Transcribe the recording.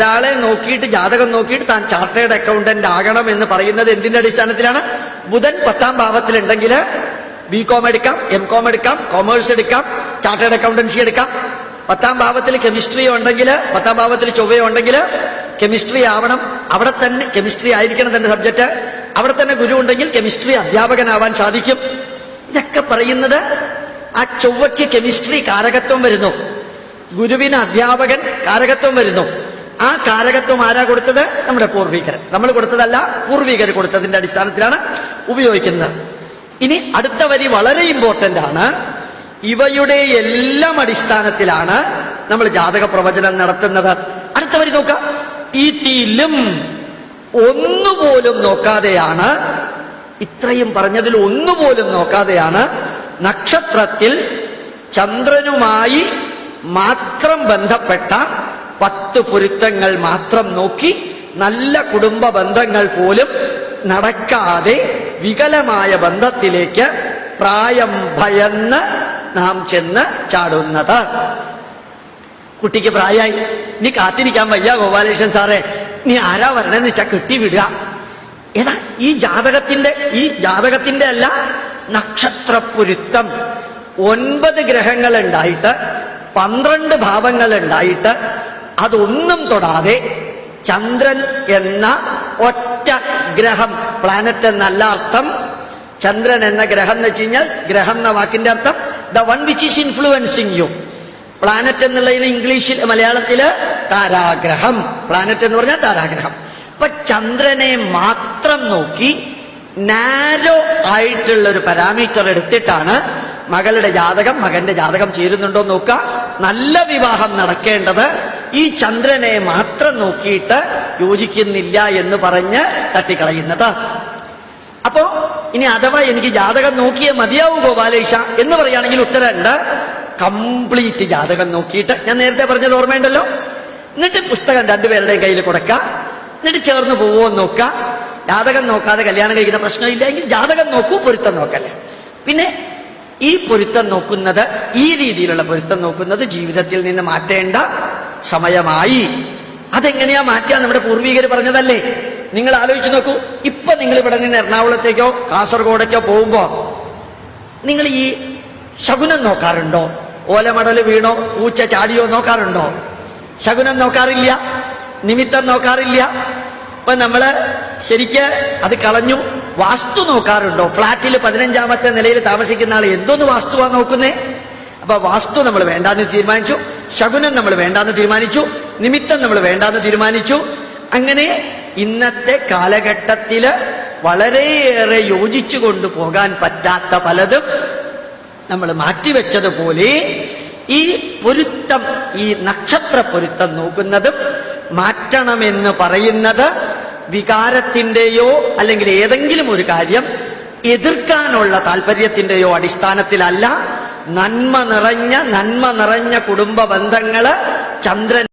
ഒരാളെ നോക്കിയിട്ട് ജാതകം നോക്കിയിട്ട് താൻ ചാർട്ടേഡ് അക്കൗണ്ടന്റ് ആകണം എന്ന് പറയുന്നത് എന്തിന്റെ അടിസ്ഥാനത്തിലാണ്? ബുധൻ പത്താം ഭാവത്തിലുണ്ടെങ്കിൽ ബി കോം എടുക്കാം എം കോം എടുക്കാം കോമേഴ്സ് എടുക്കാം ചാർട്ടേഡ് അക്കൗണ്ടൻസി എടുക്കാം. പത്താം ഭാവത്തിൽ കെമിസ്ട്രി ഉണ്ടെങ്കിൽ പത്താം ഭാവത്തിൽ ചൊവ്വയോ ഉണ്ടെങ്കിൽ കെമിസ്ട്രി ആവണം. അവിടെ തന്നെ കെമിസ്ട്രി ആയിരിക്കണം തന്റെ സബ്ജക്ട് അവിടെ തന്നെ ഗുരു ഉണ്ടെങ്കിൽ കെമിസ്ട്രി അധ്യാപകനാവാൻ സാധിക്കും. ഇതൊക്കെ പറയുന്നത് ആ ചൊവ്വയ്ക്ക് കെമിസ്ട്രി കാരകത്വം വരുന്നു. ഗുരുവിന് അധ്യാപകൻ കാരകത്വം വരുന്നു. ആ കാരകത്വം ആരാ കൊടുത്തത്? നമ്മുടെ പൂർവികർ. നമ്മൾ കൊടുത്തതല്ല പൂർവികർ കൊടുത്തതിന്റെ അടിസ്ഥാനത്തിലാണ് ഉപയോഗിക്കുന്നത്. ഇനി അടുത്ത വരി വളരെ ഇമ്പോർട്ടന്റ് ആണ്. ഇവയുടെ എല്ലാം അടിസ്ഥാനത്തിലാണ് നമ്മൾ ജാതക പ്രവചനം നടത്തുന്നത്. അടുത്ത വരി നോക്കാം. ഇതിലും ഒന്നുപോലും നോക്കാതെയാണ് ഇത്രയും പറഞ്ഞതിൽ ഒന്നുപോലും നോക്കാതെയാണ് നക്ഷത്രത്തിൽ ചന്ദ്രനുമായി മാത്രം ബന്ധപ്പെട്ട പത്ത് പൊരുത്തങ്ങൾ മാത്രം നോക്കി നല്ല കുടുംബ ബന്ധങ്ങൾ പോലും നടക്കാതെ വികലമായ ബന്ധത്തിലേക്ക് പ്രായം ഭയന്ന് നാം ചെന്ന് ചാടുന്നത്. കുട്ടിക്ക് പ്രായമായി നീ കാത്തിരിക്കാൻ വയ്യ ഗോപാലകൃഷ്ണൻ സാറേ. നീ ആരാ വരണെന്ന് വെച്ചാ കെട്ടിവിടുക ഏതാ ഈ ജാതകത്തിന്റെ ഈ ജാതകത്തിന്റെ അല്ല നക്ഷത്രപ്പൊരുത്തം ഒൻപത് ഗ്രഹങ്ങൾ ഉണ്ടായിട്ട് പന്ത്രണ്ട് ഭാവങ്ങൾ ഉണ്ടായിട്ട് അതൊന്നും തൊടാതെ ചന്ദ്രൻ എന്ന ഒറ്റ ഗ്രഹം പ്ലാനറ്റ് എന്നല്ല അർത്ഥം. ചന്ദ്രൻ എന്ന ഗ്രഹം എന്ന് വെച്ച് കഴിഞ്ഞാൽ ഗ്രഹം എന്ന വാക്കിന്റെ അർത്ഥം. The one which is influencing you planet എന്നുള്ളതിന് ഇംഗ്ലീഷിൽ മലയാളത്തിൽ താരാഗ്രഹം. പ്ലാനറ്റ് എന്ന് പറഞ്ഞാൽ താരാഗ്രഹം. അപ്പൊ ചന്ദ്രനെ മാത്രം നോക്കി നാരോ ആയിട്ടുള്ള ഒരു പാരാമീറ്റർ എടുത്തിട്ടാണ് മകളുടെ ജാതകം മകന്റെ ജാതകം ചേരുന്നുണ്ടോ നോക്കുക. നല്ല വിവാഹം നടക്കേണ്ടത് ഈ ചന്ദ്രനെ മാത്രം നോക്കിയിട്ട് യോജിക്കുന്നില്ല എന്ന് പറഞ്ഞ് തട്ടിക്കളയുന്നത്. അപ്പോ ഇനി അഥവാ എനിക്ക് ജാതകം നോക്കിയേ മതിയാവൂ ഗോപാലേഷ എന്ന് പറയുകയാണെങ്കിൽ ഉത്തരമുണ്ട്. കംപ്ലീറ്റ് ജാതകം നോക്കിയിട്ട്. ഞാൻ നേരത്തെ പറഞ്ഞത് ഓർമ്മയുണ്ടല്ലോ? എന്നിട്ട് പുസ്തകം രണ്ടുപേരുടെയും കയ്യിൽ കൊടുക്കുക. എന്നിട്ട് ചേർന്ന് പോവോ നോക്കുക. ജാതകം നോക്കാതെ കല്യാണം കഴിക്കുന്ന പ്രശ്നമില്ല എങ്കിൽ ജാതകം നോക്കൂ പൊരുത്തം നോക്കല്ലേ. പിന്നെ ഈ പൊരുത്തം നോക്കുന്നത് ഈ രീതിയിലുള്ള പൊരുത്തം നോക്കുന്നത് ജീവിതത്തിൽ നിന്ന് മാറ്റേണ്ട സമയമായി. അതെങ്ങനെയാ മാറ്റാൻ നമ്മുടെ പൂർവികർ പറഞ്ഞതല്ലേ? നിങ്ങൾ ആലോചിച്ച് നോക്കൂ. ഇപ്പൊ നിങ്ങൾ ഇവിടെ നിന്ന് എറണാകുളത്തേക്കോ കാസർഗോഡേക്കോ പോകുമ്പോ നിങ്ങൾ ഈ ശകുനം നോക്കാറുണ്ടോ? ഓലമടൽ വീണോ? പൂച്ച ചാടിയോ നോക്കാറുണ്ടോ? ശകുനം നോക്കാറില്ല. നിമിത്തം നോക്കാറില്ല. ഇപ്പൊ നമ്മൾ ശരിക്ക് അത് കളഞ്ഞു. വാസ്തു നോക്കാറുണ്ടോ? ഫ്ളാറ്റിൽ പതിനഞ്ചാമത്തെ നിലയിൽ താമസിക്കുന്ന ആൾ എന്തോന്ന് വാസ്തുവാ നോക്കുന്നേ? അപ്പൊ വാസ്തു നമ്മൾ വേണ്ടാന്ന് തീരുമാനിച്ചു. ശകുനം നമ്മൾ വേണ്ടാന്ന് തീരുമാനിച്ചു നിമിത്തം നമ്മൾ വേണ്ടാന്ന് തീരുമാനിച്ചു. അങ്ങനെ ഇന്നത്തെ കാലഘട്ടത്തിൽ വളരെയേറെ യോജിച്ചു കൊണ്ടുപോകാൻ പറ്റാത്ത പലതും നമ്മൾ മാറ്റിവെച്ചതുപോലെ ഈ പൊരുത്തം ഈ നക്ഷത്ര പൊരുത്തം നോക്കുന്നതും മാറ്റണമെന്ന് പറയുന്നത് വികാരത്തിന്റെയോ അല്ലെങ്കിൽ ഏതെങ്കിലും ഒരു കാര്യം എതിർക്കാനുള്ള താല്പര്യത്തിന്റെയോ അടിസ്ഥാനത്തിലല്ല. നന്മ നിറഞ്ഞ നന്മ നിറഞ്ഞ കുടുംബ ബന്ധങ്ങൾ ചന്ദ്രൻ